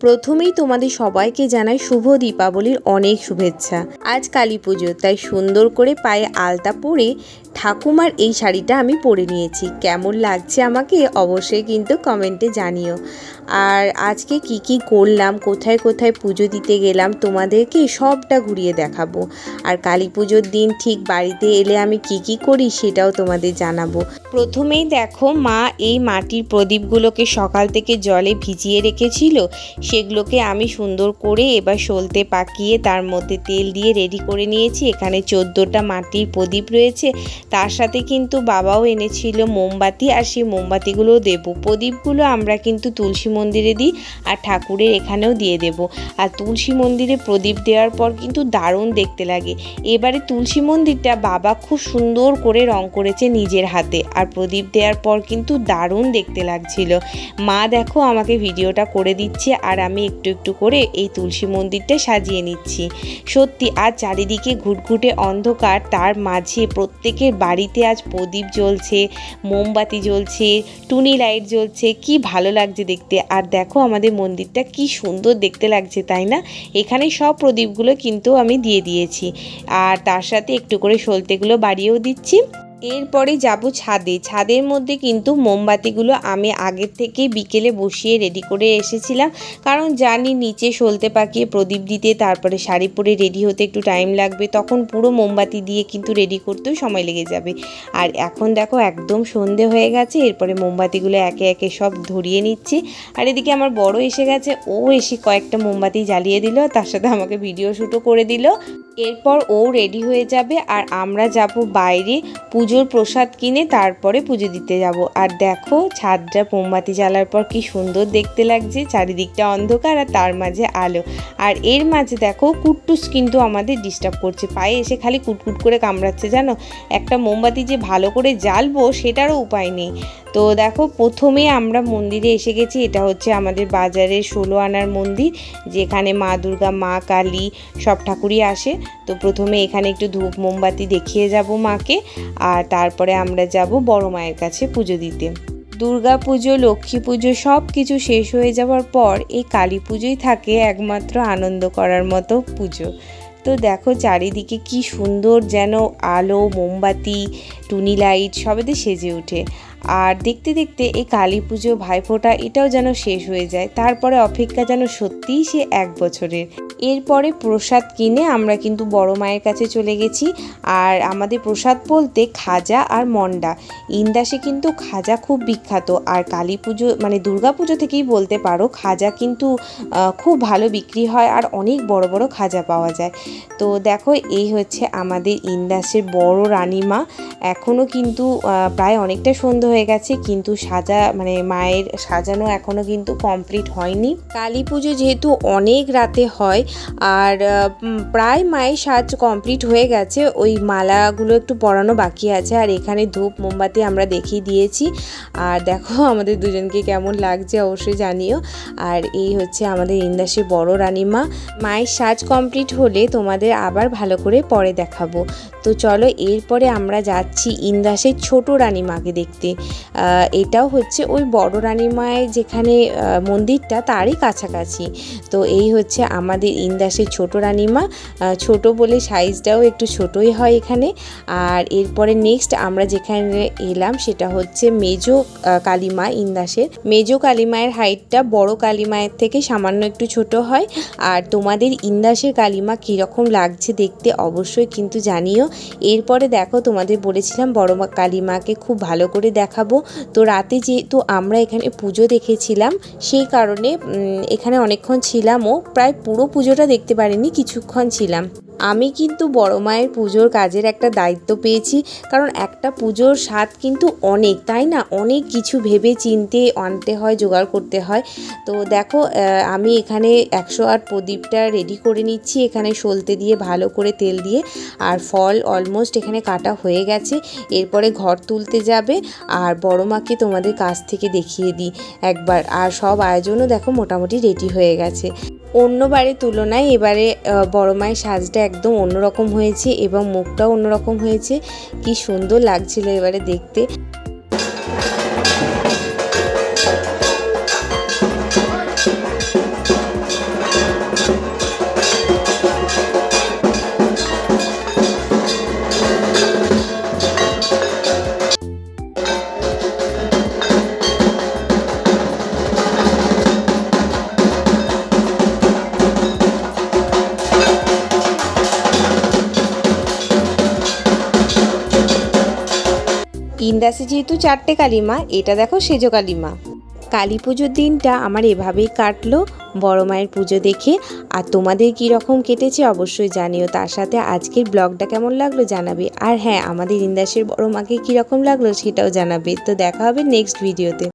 প্রথমেই তোমাদের সবাইকে জানাই শুভ দীপাবলির অনেক শুভেচ্ছা। আজ কালী পুজো, তাই সুন্দর করে পায়ে আলতা পরে ঠাকুমার এই শাড়িটা আমি পরে নিয়েছি। কেমন লাগছে আমাকে অবশ্যই কিন্তু কমেন্টে জানিও। আর আজকে কি কি করলাম, কোথায় কোথায় পুজো দিতে গেলাম, তোমাদেরকে সবটা ঘুরিয়ে দেখাবো। আর কালী পুজোর দিন ঠিক বাড়িতে এলে আমি কি কি করি সেটাও তোমাদের জানাব। প্রথমেই দেখো, মা এই মাটির প্রদীপগুলোকে সকাল থেকে জলে ভিজিয়ে রেখেছিল। সেগুলোকে আমি সুন্দর করে এবার সলতে পাকিয়ে তার মধ্যে তেল দিয়ে রেডি করে নিয়েছি। এখানে চোদ্দোটা মাটির প্রদীপ রয়েছে। তার সাথে কিন্তু বাবাও এনেছিল মোমবাতি আর সেই মোমবাতিগুলোও দেব। প্রদীপগুলো আমরা কিন্তু তুলসী মন্দিরে দিই আর ঠাকুরের এখানেও দিয়ে দেব। আর তুলসী মন্দিরে প্রদীপ দেওয়ার পর কিন্তু দারুণ দেখতে লাগে। এবারে তুলসী মন্দিরটা বাবা খুব সুন্দর করে রং করেছে নিজের হাতে আর প্রদীপ দেওয়ার পর কিন্তু দারুণ দেখতে লাগছিল। মা দেখো আমাকে ভিডিওটা করে দিচ্ছে আর আমি একটু একটু করে এই তুলসী মন্দিরটা সাজিয়ে নিচ্ছি। সত্যি, আজ চারিদিকে ঘুটঘুটে অন্ধকার, তার মাঝে প্রত্যেকের বাড়িতে আজ প্রদীপ জ্বলছে, মোমবাতি জ্বলছে, টুনি লাইট জ্বলছে, কি ভালো লাগছে দেখতে। আর দেখো আমাদের মন্দিরটা কি সুন্দর দেখতে লাগছে, তাই না? এখানে সব প্রদীপগুলো কিন্তু আমি দিয়ে দিয়েছি। আর তার সাথে একটু করে সলতেগুলো বাড়িয়েও দিচ্ছি। এরপরে যাব ছাদে। ছাদের মধ্যে কিন্তু মোমবাতিগুলো আমি আগের থেকে বিকেলে বসিয়ে রেডি করে এসেছিলাম। কারণ জানি নিচে সলতে পাকিয়ে প্রদীপ দিতে, তারপরে শাড়ি পরে রেডি হতে একটু টাইম লাগবে। তখন পুরো মোমবাতি দিয়ে কিন্তু রেডি করতেও সময় লেগে যাবে। আর এখন দেখো একদম সন্ধে হয়ে গেছে, এরপরে মোমবাতিগুলো একে একে সব ধরিয়ে নিচ্ছি। আর এদিকে আমার বড় এসে গেছে, ও এসে কয়েকটা মোমবাতি জ্বালিয়ে দিল, তার সাথে আমাকে ভিডিও শ্যুটও করে দিল। এরপর ও রেডি হয়ে যাবে আর আমরা যাব বাইরে পুজোর প্রসাদ কিনে তারপরে পুজো দিতে যাব। আর দেখো ছাদটা মোমবাতি জ্বালার পর কি সুন্দর দেখতে লাগছে, চারিদিকটা অন্ধকার আর তার মাঝে আলো। আর এর মাঝে দেখো কুট্টুস কিন্তু আমাদের ডিস্টার্ব করছে, পায়ে এসে খালি কুটকুট করে কামড়াচ্ছে, জানো? একটা মোমবাতি যে ভালো করে জ্বালবো সেটারও উপায় নেই। তো দেখো, প্রথমে আমরা মন্দিরে এসে গেছি। এটা হচ্ছে আমাদের বাজারের ষোলো আনার মন্দির, যেখানে মা দুর্গা, মা কালী সব ঠাকুরই আসে। তো প্রথমে এখানে একটু ধূপ মোমবাতি দেখিয়ে যাব মাকে, আর তারপরে আমরা যাব বড় মায়ের কাছে পুজো দিতে। দুর্গা পুজো, লক্ষ্মী পুজো সব কিছু শেষ হয়ে যাওয়ার পর এই কালী পুজোই থাকে একমাত্র আনন্দ করার মতো পুজো। তো দেখো, চারিদিকে কি সুন্দর যেন আলো, মোমবাতি, টুনি লাইট সবেতে সেজে ওঠে। আর দেখতে দেখতে এই কালী পুজো, ভাইফোঁটা, এটাও যেন শেষ হয়ে যায়। তারপরে অপেক্ষা যেন সত্যিই সে এক বছরের। এরপরে প্রসাদ কিনে আমরা কিন্তু বড় মায়ের কাছে চলে গেছি। আর আমাদের প্রসাদ বলতে খাজা আর মন্ডা ইন্দাসে কিন্তু খাজা খুব বিখ্যাত। আর কালী পুজো মানে দুর্গা পুজো থেকেই বলতে পারো, খাজা কিন্তু খুব ভালো বিক্রি হয় আর অনেক বড় বড় খাজা পাওয়া যায়। তো দেখো, এই হচ্ছে আমাদের ইন্দাসের বড় রানীমা। এখনও কিন্তু প্রায় অনেকটা সন্ধ্যে হয়ে গেছে, কিন্তু সাজা মানে মায়ের সাজানো এখনও কিন্তু কমপ্লিট হয়নি। কালী পুজো যেহেতু অনেক রাতে হয়, আর প্রায় মায়ের সাজ কমপ্লিট হয়ে গেছে, ওই মালাগুলো একটু পরানো বাকি আছে, আর এখানে ধূপ, মোমবাতি আমরা দেখিয়ে দিয়েছি। আর দেখো, আমাদের দুজনকে কেমন লাগছে অবশ্যই জানিও। আর এই হচ্ছে আমাদের ইন্দাসের বড় রানীমা। মায়ের সাজ কমপ্লিট হলে তোমাদের আবার ভালো করে পরে দেখাবো। তো চলো, এরপরে আমরা যাচ্ছি ইন্দাসের ছোট রানীমাকে দেখতে। এটাও হচ্ছে ওই বড় রানীমায়ের যেখানে মন্দিরটা তারই কাছাকাছি। তো এই হচ্ছে আমাদের ইন্দাসের ছোট রানীমা। ছোট বলে সাইজটাও একটু ছোটই হয় এখানে। আর এরপরে নেক্সট আমরা যেখানে এলাম সেটা হচ্ছে মেজো কালীমা ইন্দাসের। মেজো কালীমায়ের হাইটটা বড় কালীমায়ের থেকে সামান্য একটু ছোট হয়। আর তোমাদের ইন্দাসের কালীমা কীরকম লাগছে দেখতে অবশ্যই কিন্তু জানিও। এরপরে দেখো তোমাদের বলেছিলাম বড় কালীমাকে খুব ভালো করে দেখাবো। তো রাতে যেহেতু আমরা এখানে পুজো দেখেছিলাম, সেই কারণে এখানে অনেকক্ষণ ছিলামও। প্রায় পুরো পুজোটা দেখতে পারিনি, কিছুক্ষণ ছিলাম। আমি কিন্তু বড় মায়ের পুজোর কাজের একটা দায়িত্ব পেয়েছি, কারণ একটা পুজোর স্বাদ কিন্তু অনেক, তাই না? অনেক কিছু ভেবে চিনতে, আনতে হয়, জোগাড় করতে হয়। তো দেখো আমি এখানে একশো আট প্রদীপটা রেডি করে নিচ্ছি, এখানে সলতে দিয়ে, ভালো করে তেল দিয়ে, আর ফল অলমোস্ট এখানে কাটা হয়ে গেছে। এরপরে ঘর তুলতে যাবে, আর বড় মাকে তোমাদের কাছ থেকে দেখিয়ে দিই একবার। আর সব আয়োজনও দেখো মোটামুটি রেডি হয়ে গেছে। অন্যবারের তুলনায় এবারে বড় মায়ের সাজটা একদম অন্যরকম হয়েছে এবং মুখটাও অন্যরকম হয়েছে। কি সুন্দর লাগছিল এবারে দেখতে। ইন্দাসে যেহেতু চারটে কালিমা, এটা দেখো সেজো কালিমা। কালী পুজোর দিনটা আমার এভাবেই কাটলো, বড় মায়ের পুজো দেখে। আর তোমাদের কী রকম কেটেছে অবশ্যই জানিও, তার সাথে আজকের ব্লগটা কেমন লাগল জানাবে। আর হ্যাঁ আমাদের ইন্দাসের বড় মাকে কীরকম লাগল সেটাও জানাবে। তো দেখা হবে নেক্সট ভিডিওতে